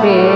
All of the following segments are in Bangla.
happy.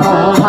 মহা